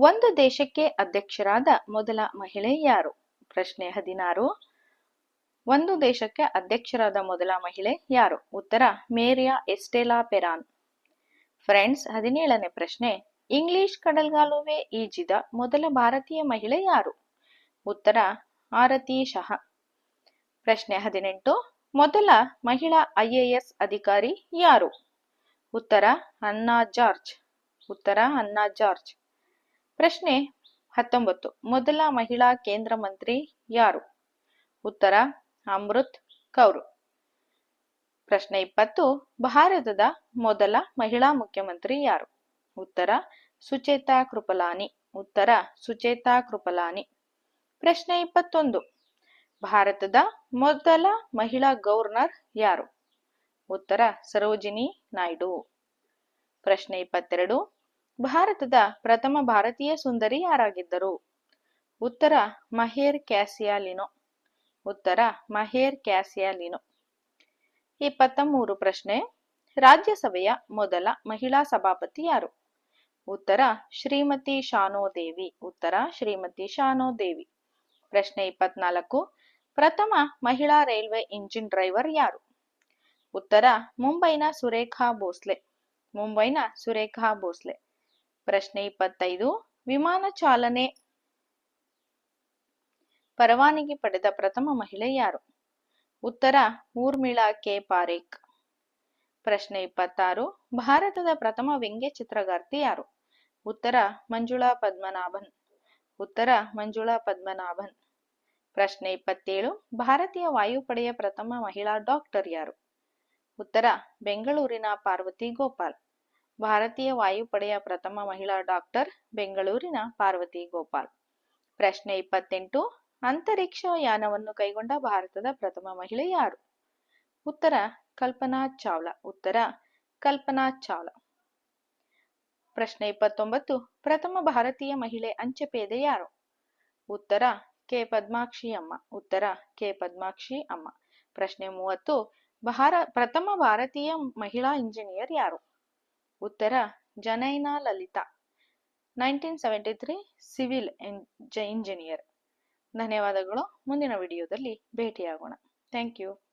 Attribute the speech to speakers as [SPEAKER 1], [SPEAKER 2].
[SPEAKER 1] ಒಂದು ದೇಶಕ್ಕೆ ಅಧ್ಯಕ್ಷರಾದ ಮೊದಲ ಮಹಿಳೆ ಯಾರು? ಪ್ರಶ್ನೆ ಹದಿನಾರು. ಒಂದು ದೇಶಕ್ಕೆ ಅಧ್ಯಕ್ಷರಾದ ಮೊದಲ ಮಹಿಳೆ ಯಾರು? ಉತ್ತರ, ಮೇರಿಯಾ ಎಸ್ಟೆಲಾ ಪೆರಾನ್. ಫ್ರೆಂಡ್ಸ್, ಹದಿನೇಳನೇ ಪ್ರಶ್ನೆ. ಇಂಗ್ಲಿಷ್ ಕಡಲ್ಗಾಲುವೆ ಈಜಿದ ಮೊದಲ ಭಾರತೀಯ ಮಹಿಳೆ ಯಾರು? ಉತ್ತರ, ಆರತಿ ಶಹ. ಪ್ರಶ್ನೆ ಹದಿನೆಂಟು. ಮೊದಲ ಮಹಿಳಾ ಐಎಎಸ್ ಅಧಿಕಾರಿ ಯಾರು? ಉತ್ತರ ಅನ್ನಾ ಜಾರ್ಜ್. ಉತ್ತರ ಅನ್ನಾ ಜಾರ್ಜ್. ಪ್ರಶ್ನೆ ಹತ್ತೊಂಬತ್ತು. ಮೊದಲ ಮಹಿಳಾ ಕೇಂದ್ರ ಮಂತ್ರಿ ಯಾರು? ಉತ್ತರ, ಅಮೃತ್ ಕೌರ್. ಪ್ರಶ್ನೆ ಇಪ್ಪತ್ತು. ಭಾರತದ ಮೊದಲ ಮಹಿಳಾ ಮುಖ್ಯಮಂತ್ರಿ ಯಾರು? ಉತ್ತರ, ಸುಚೇತಾ ಕೃಪಲಾನಿ. ಉತ್ತರ, ಸುಚೇತಾ ಕೃಪಲಾನಿ. ಪ್ರಶ್ನೆ ಇಪ್ಪತ್ತೊಂದು. ಭಾರತದ ಮೊದಲ ಮಹಿಳಾ ಗವರ್ನರ್ ಯಾರು? ಉತ್ತರ, ಸರೋಜಿನಿ ನಾಯ್ಡು. ಪ್ರಶ್ನೆ ಇಪ್ಪತ್ತೆರಡು. ಭಾರತದ ಪ್ರಥಮ ಭಾರತೀಯ ಸುಂದರಿ ಯಾರಾಗಿದ್ದರು? ಉತ್ತರ, ಮಹೇರ್ ಕ್ಯಾಸಿಯಾಲಿನೋ. ಉತ್ತರ, ಮಹೇರ್ ಕ್ಯಾಸಿಯಾಲಿನೋ. ಇಪ್ಪತ್ತ ಮೂರು ಪ್ರಶ್ನೆ. ರಾಜ್ಯಸಭೆಯ ಮೊದಲ ಮಹಿಳಾ ಸಭಾಪತಿ ಯಾರು? ಉತ್ತರ, ಶ್ರೀಮತಿ ಶಾನೋದೇವಿ ಉತ್ತರ, ಶ್ರೀಮತಿ ಶಾನೋದೇವಿ ಪ್ರಶ್ನೆ ಇಪ್ಪತ್ನಾಲ್ಕು. ಪ್ರಥಮ ಮಹಿಳಾ ರೈಲ್ವೆ ಇಂಜಿನ್ ಡ್ರೈವರ್ ಯಾರು? ಉತ್ತರ, ಮುಂಬೈನ ಸುರೇಖಾ ಭೋಸ್ಲೆ. ಮುಂಬೈನ ಸುರೇಖಾ ಭೋಸ್ಲೆ. ಪ್ರಶ್ನೆ ಇಪ್ಪತ್ತೈದು. ವಿಮಾನ ಚಾಲನೆ ಪರವಾನಗಿ ಪಡೆದ ಪ್ರಥಮ ಮಹಿಳೆ ಯಾರು? ಉತ್ತರ, ಊರ್ಮಿಳಾ ಕೆ. ಪಾರೇಖ್. ಪ್ರಶ್ನೆ ಇಪ್ಪತ್ತಾರು. ಭಾರತದ ಪ್ರಥಮ ವ್ಯಂಗ್ಯ ಚಿತ್ರಗಾರ್ತಿ ಯಾರು? ಉತ್ತರ, ಮಂಜುಳಾ ಪದ್ಮನಾಭನ್. ಉತ್ತರ, ಮಂಜುಳಾ ಪದ್ಮನಾಭನ್. ಪ್ರಶ್ನೆ ಇಪ್ಪತ್ತೇಳು. ಭಾರತೀಯ ವಾಯುಪಡೆಯ ಪ್ರಥಮ ಮಹಿಳಾ ಡಾಕ್ಟರ್ ಯಾರು? ಉತ್ತರ, ಬೆಂಗಳೂರಿನ ಪಾರ್ವತಿ ಗೋಪಾಲ್. ಭಾರತೀಯ ವಾಯುಪಡೆಯ ಪ್ರಥಮ ಮಹಿಳಾ ಡಾಕ್ಟರ್ ಬೆಂಗಳೂರಿನ ಪಾರ್ವತಿ ಗೋಪಾಲ್. ಪ್ರಶ್ನೆ ಇಪ್ಪತ್ತೆಂಟು, ಅಂತರಿಕ್ಷ ಯಾನವನ್ನು ಕೈಗೊಂಡ ಭಾರತದ ಪ್ರಥಮ ಮಹಿಳೆ ಯಾರು? ಉತ್ತರ, ಕಲ್ಪನಾ ಚಾವ್ಲಾ. ಉತ್ತರ, ಕಲ್ಪನಾ ಚಾವ್ಲಾ. ಪ್ರಶ್ನೆ ಇಪ್ಪತ್ತೊಂಬತ್ತು, ಪ್ರಥಮ ಭಾರತೀಯ ಮಹಿಳೆ ಅಂಚೆ ಪೇದೆ ಯಾರು? ಉತ್ತರ, ಕೆ ಪದ್ಮಾಕ್ಷಿ ಅಮ್ಮ. ಉತ್ತರ, ಕೆ ಪದ್ಮಾಕ್ಷಿ ಅಮ್ಮ. ಪ್ರಶ್ನೆ ಮೂವತ್ತು, ಭಾರ, ಪ್ರಥಮ ಭಾರತೀಯ ಮಹಿಳಾ ಇಂಜಿನಿಯರ್ ಯಾರು? ಉತ್ತರ ಜನೈನಾ Lalitha nineteen seventy three civil engineer. ಧನ್ಯವಾದಗಳು. ಮುಂದಿನ ವಿಡಿಯೋದಲ್ಲಿ ಭೇಟಿಯಾಗೋಣ. Thank you.